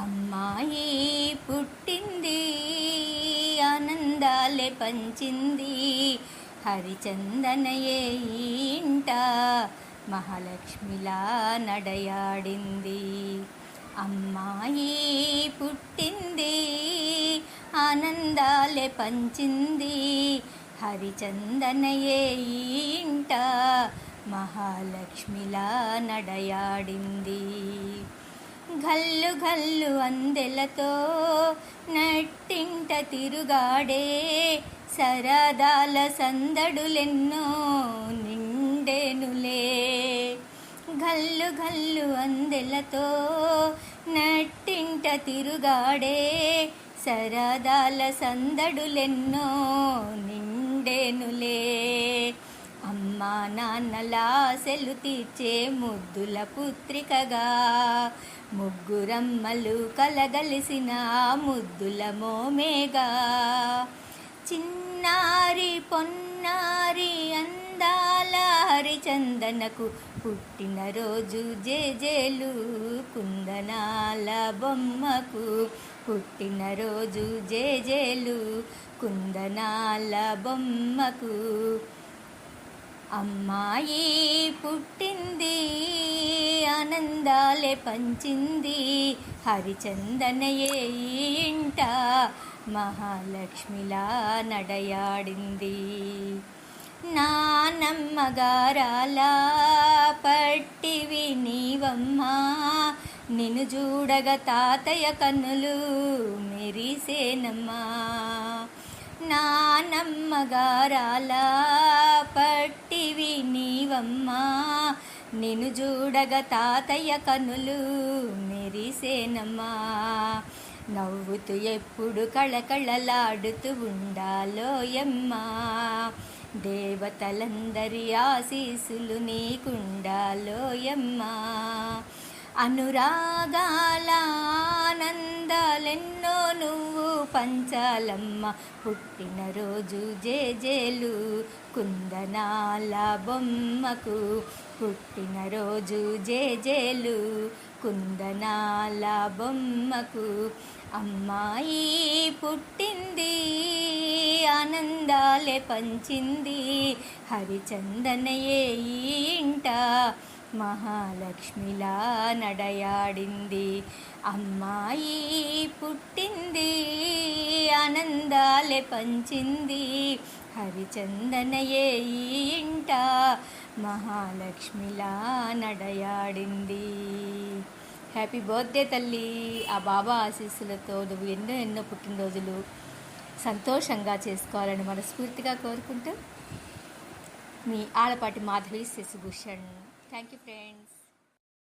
అమ్మాయి పుట్టింది ఆనందాలే పంచింది. హరిచందనయే ఇంట మహాలక్ష్మిలా నడయాడింది. అమ్మాయి పుట్టింది ఆనందాలే పంచింది. హరిచందనయే ఇంట మహాలక్ష్మిలా నడయాడింది. గల్లు గల్లు అందెలతో నట్టింట తిరుగాడే సరదాల సందడులెన్నో నిండెనులే. గల్లు గల్లు అందెలతో నట్టింట తిరుగాడే సరదాల సందడులెన్నో నిండెనులే. అమ్మా నాన్నలా సెలు తీర్చే ముద్దుల పుత్రికగా ముగ్గురమ్మలు కలగలిసిన ముద్దుల మోమేగా. చిన్నారి పొన్నారి అందాల హరిచందనకు పుట్టినరోజు జేజేలు కుందనాల బొమ్మకు పుట్టినరోజు జేజేలు కుందనాల బొమ్మకు. అమ్మాయి పుట్టింది ఆనందాలే పంచింది. హరిచందనయే ఇంట మహాలక్ష్మిలా నడయాడింది. నానమ్మగారాల పట్టివి నీవమ్మా. నిన్ను చూడగ తాతయ్య కన్నులు మెరిసేనమ్మా. నానమ్మగారాల పట్టివి నీవమ్మా. నిన్ను చూడగా తాతయ్య కనులు మెరిసేనమ్మా. నవ్వుతూ ఎప్పుడు కళకళలాడుతూ ఉండాలోయమ్మా దేవతలందరి ఆశీసులు నీకుండాలోయమ్మా అనురాగాల ఆనందాలెన్నో నువ్వు పంచాలమ్మ. పుట్టినరోజు జేజేలు కుందనాల బొమ్మకు. పుట్టినరోజు జేజేలు కుందనాల బొమ్మకు. అమ్మాయి పుట్టింది ఆనందాలే పంచింది. హరిచందనయే ఈ ఇంట. మహాలక్ష్మిలా నడయాడింది. అమ్మాయి పుట్టింది ఆనందాలే పంచింది. హరిచందనయే ఈ ఇంట మహాలక్ష్మిలా నడయాడింది. హ్యాపీ బర్త్డే తల్లి. ఆ బాబా ఆశీస్సులతో నువ్వు ఎన్నో ఎన్నో పుట్టినరోజులు సంతోషంగా చేసుకోవాలని మనస్ఫూర్తిగా కోరుకుంటూ మీ ఆడపాటి Madhavi Sasibhushan Thank you friends.